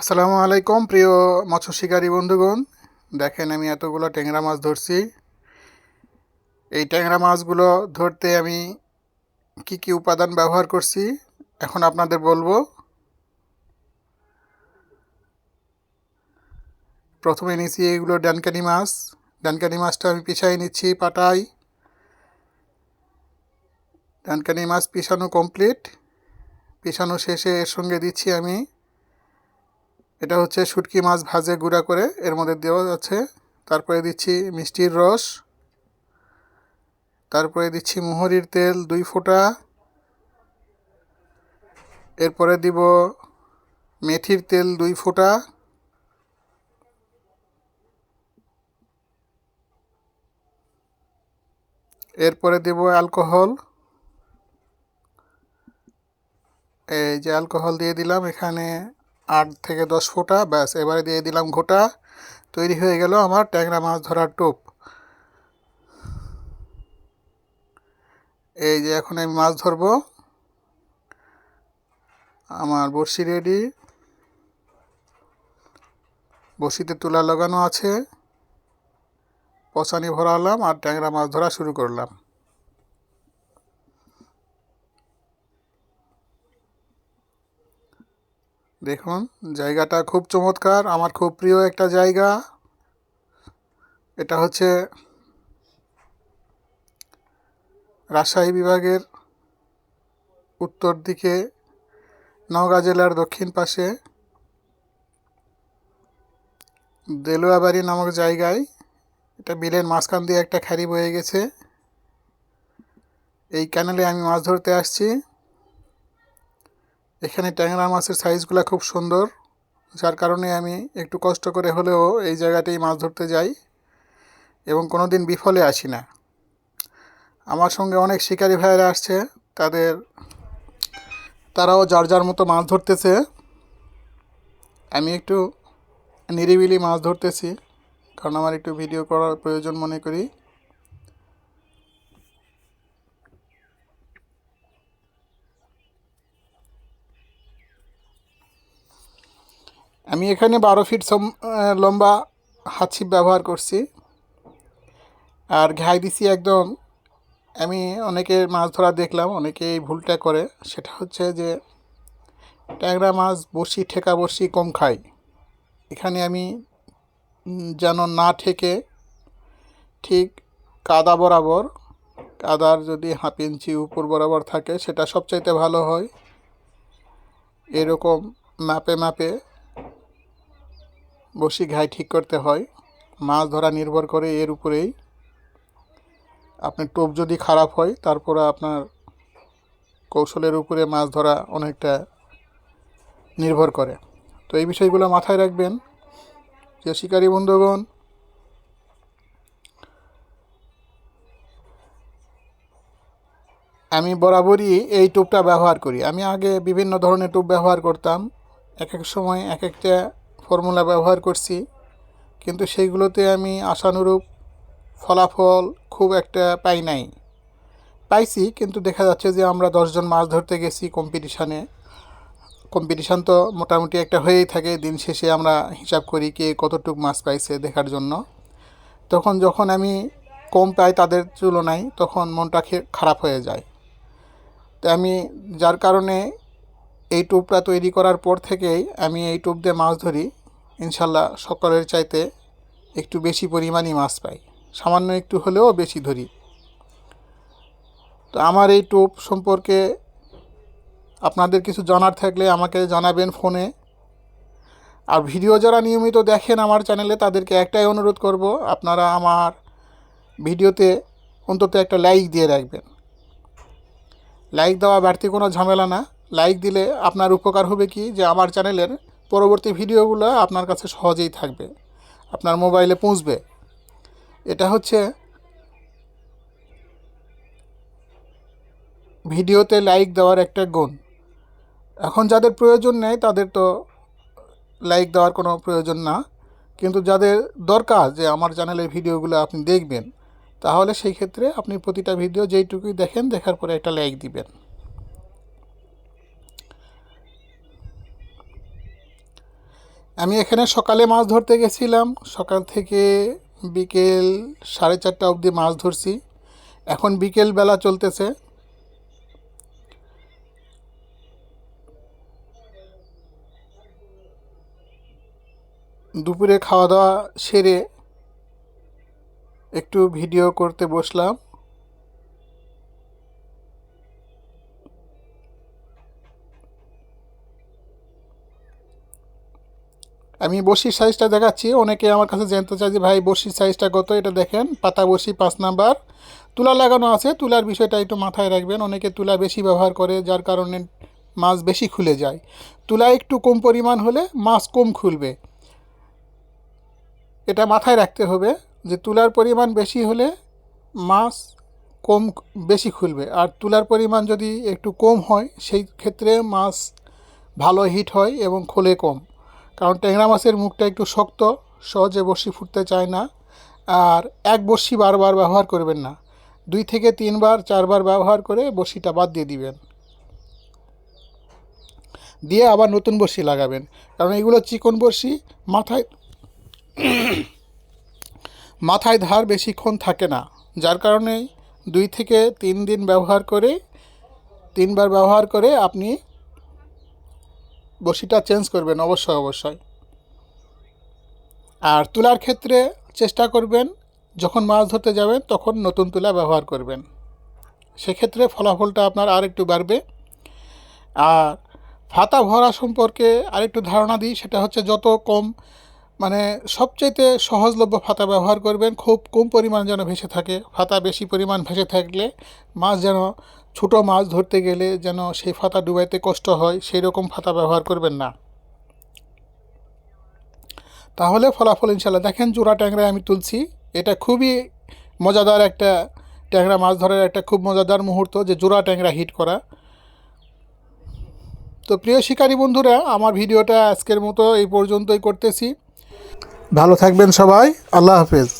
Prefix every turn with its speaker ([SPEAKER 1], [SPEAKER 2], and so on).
[SPEAKER 1] আসসালামু আলাইকুম, প্রিয় মৎস্য শিকারী বন্ধুগণ। দেখেন আমি এতগুলো ট্যাংরা মাছ ধরছি। এই ট্যাংরা মাছগুলো ধরতে আমি কি কি উপাদান ব্যবহার করছি, এখন আপনাদের বলব। প্রথমে নিচ্ছি এইগুলো ডানকানি মাছ। ডানকানি মাছটা আমি পিছাই নিচ্ছি পাটাই ডানকানি মাছ পিছানো কমপ্লিট। পিছানো শেষে এর সঙ্গে দিচ্ছি আমি এটা হচ্ছে শুটকি মাছ ভাজে গুঁড়া করে, এর মধ্যে দেওয়া যাচ্ছে তারপরে দিচ্ছি মিষ্টির রস। তারপরে দিচ্ছি মোহরির তেল, দুই ফোঁটা। এরপরে দিব মেথির তেল, দুই ফোঁটা। এরপরে দেব অ্যালকোহল। এই যে অ্যালকোহল দিয়ে দিলাম, এখানে আট থেকে দশ ফোঁটা, ব্যাস, এবারে দিয়ে দিলাম ঘোটা। তৈরি হয়ে গেল আমার ট্যাংরা মাছ ধরার টোপ। এই যে এখন আমি মাছ ধরবো। আমার বড়শি রেডি বড়শিতে তুলা লাগানো আছে। পচানি ভরালাম আর ট্যাংরা মাছ ধরা শুরু করলাম। দেখুন, জায়গাটা খুব চমৎকার, আমার খুব প্রিয় একটা জায়গা। এটা হচ্ছে রাজশাহী বিভাগের উত্তর দিকে, নওগাঁ জেলার দক্ষিণ পাশে। দেলুয়াবাড়ি নামক জায়গায় এটা বিলের মাঝখান দিয়ে একটা খাড়ি বয়ে গেছে। এই ক্যানেলে আমি মাছ ধরতে আসছি। এখানে ট্যাংরা মাছের সাইজগুলো খুব সুন্দর, যার কারণে আমি একটু কষ্ট করে হলেও এই জায়গাতেই মাছ ধরতে যাই এবং কোনো দিন বিফলে আসি না। আমার সঙ্গে অনেক শিকারী ভাইয়েরা আসছে, তাদের, তারাও যার যার মতো মাছ ধরতেছে। আমি একটু নিরিবিলি মাছ ধরতেছি, কারণ আমার একটু ভিডিও করার প্রয়োজন মনে করি। আমি এখানে বারো ফিট লম্বা হাতছিপ ব্যবহার করছি। আর ঘাই দিছি একদম, আমি অনেকে মাছ ধরা দেখলাম অনেকে এই ভুলটা করে। সেটা হচ্ছে যে, ট্যাংরা মাছ বড়শি, ঠেকা বড়শি কম খায় এখানে আমি যেন না ঠেকে, ঠিক কাদা বরাবর, কাদার যদি হাফ ইঞ্চি উপর বরাবর থাকে, সেটা সবচাইতে ভালো হয়। এরকম মাপে মাপে বসি ঘাই ঠিক করতে হয়। মাছ ধরা নির্ভর করে এর উপরেই। আপনার টোপ যদি খারাপ হয়, তারপরে আপনার কৌশলের উপরে মাছ ধরা অনেকটা নির্ভর করে। তো এই বিষয়গুলো মাথায় রাখবেন। যে শিকারী বন্ধুগণ, আমি বরাবরই এই টোপটা ব্যবহার করি। আমি আগে বিভিন্ন ধরনের টোপ ব্যবহার করতাম। এক এক সময় এক একটা ফর্মুলা ব্যবহার করছি, কিন্তু সেইগুলোতে আমি আশানুরূপ ফলাফল খুব একটা পাই নাই। পাইছি, কিন্তু দেখা যাচ্ছে যে আমরা দশজন মাছ ধরতে গেছি কম্পিটিশানে কম্পিটিশান তো মোটামুটি একটা হয়েই থাকে, দিন শেষে আমরা হিসাব করি কে কতটুক মাছ পাইছে দেখার জন্য। তখন যখন আমি কম পাই তাদের তুলনায়, তখন মনটা খারাপ হয়ে যায়। তো আমি যার কারণে এই টোপটা তৈরি করার পর থেকেই আমি এই টোপ দিয়ে মাছ ধরি। ইনশাল্লাহ সকলের চাইতে একটু বেশি পরিমাণই মাছ পাই। সামান্য একটু হলেও বেশি ধরি। তো আমার এই টোপ সম্পর্কে আপনাদের কিছু জানার থাকলে আমাকে জানাবেন ফোনে। আর ভিডিও যারা নিয়মিত দেখেন আমার চ্যানেলে, তাদেরকে একটাই অনুরোধ করব, আপনারা আমার ভিডিওতে অন্তত একটা লাইক দিয়ে রাখবেন। লাইক দেওয়া বাড়তি কোনো ঝামেলা না। লাইক দিলে আপনার উপকার হবে কি? যে আমার চ্যানেলের পরবর্তী ভিডিওগুলো আপনার কাছে সহজেই থাকবে। আপনার মোবাইলে পৌঁছবে। এটা হচ্ছে ভিডিওতে লাইক দেওয়ার একটা গুণ। এখন যাদের প্রয়োজন নেই, তাদের তো লাইক দেওয়ার কোনো প্রয়োজন না। কিন্তু যাদের দরকার যে আমার চ্যানেলের ভিডিওগুলো আপনি দেখবেন, তাহলে সেই ক্ষেত্রে আপনি প্রতিটা ভিডিও যেইটুকুই দেখেন, দেখার পরে একটা লাইক দিবেন। আমি এখানে সকালে মাছ ধরতে গেছিলাম। সকাল থেকে বিকেল সাড়ে চারটা অবধি মাছ ধরছি। এখন বিকেল বেলা চলতেছে। দুপুরে খাওয়া দাওয়া সেরে একটু ভিডিও করতে বসলাম। আমি বসির সাইজটা দেখাচ্ছি। অনেকে আমার কাছে জানতে চায় যে, ভাই, বসির সাইজটা কত? এটা দেখেন, পাতা বসি পাঁচ নাম্বার। তুলা লাগানো আছে, তুলার বিষয়টা একটু মাথায় রাখবেন। অনেকে তুলা বেশি ব্যবহার করে, যার কারণে মাছ বেশি খুলে যায়। তুলা একটু কম পরিমাণ হলে মাছ কম খুলবে। এটা মাথায় রাখতে হবে যে, তুলার পরিমাণ বেশি হলে মাছ কম, বেশি খুলবে। আর তুলার পরিমাণ যদি একটু কম হয়, সেই ক্ষেত্রে মাছ ভালো হিট হয় এবং খোলে কম। কারণ ট্যাংরা মাছের মুখটা একটু শক্ত, সহজে বড়শি ফুটতে চায় না। আর এক বড়শি বারবার ব্যবহার করবেন না। দুই থেকে তিনবার, চারবার ব্যবহার করে বড়শিটা বাদ দিয়ে দিবেন। দিয়ে আবার নতুন বড়শি লাগাবেন। কারণ এগুলো চিকন বড়শি, মাথায় মাথায় ধার বেশিক্ষণ থাকে না। যার কারণে দুই থেকে তিন দিন ব্যবহার করে, তিনবার ব্যবহার করে আপনি বড়শিটা চেঞ্জ করবেন, অবশ্যই অবশ্যই। আর তুলার ক্ষেত্রে চেষ্টা করবেন, যখন মাছ ধরতে যাবেন, তখন নতুন তুলা ব্যবহার করবেন। সেক্ষেত্রে ফলাফলটা আপনার আর একটু বাড়বে। আর ফাতা ভরা সম্পর্কে আরেকটু ধারণা দিই, সেটা হচ্ছে যত কম মানে সবচাইতে সহজলভ্য ফাতা ব্যবহার করবেন, খুব কম পরিমাণ যেন ভেসে থাকে। ফাতা বেশি পরিমাণ ভেসে থাকলে মাছ যেন ছোটো মাছ ধরতে গেলে যেন সেই ফাতা ডুবাইতে কষ্ট হয় সেই রকম ফাতা ব্যবহার করবেন না। তাহলে ফলাফল ইনশাল্লাহ দেখেন জোড়া ট্যাংরায় আমি তুলছি। এটা খুবই মজাদার একটা ট্যাংরা, মাছ ধরার একটা খুব মজাদার মুহূর্ত যে জোড়া ট্যাংরা হিট করা। তো প্রিয় শিকারী বন্ধুরা, আমার ভিডিওটা আজকের মতো এই পর্যন্তই করতেছি। ভালো থাকবেন সবাই। আল্লাহ হাফেজ।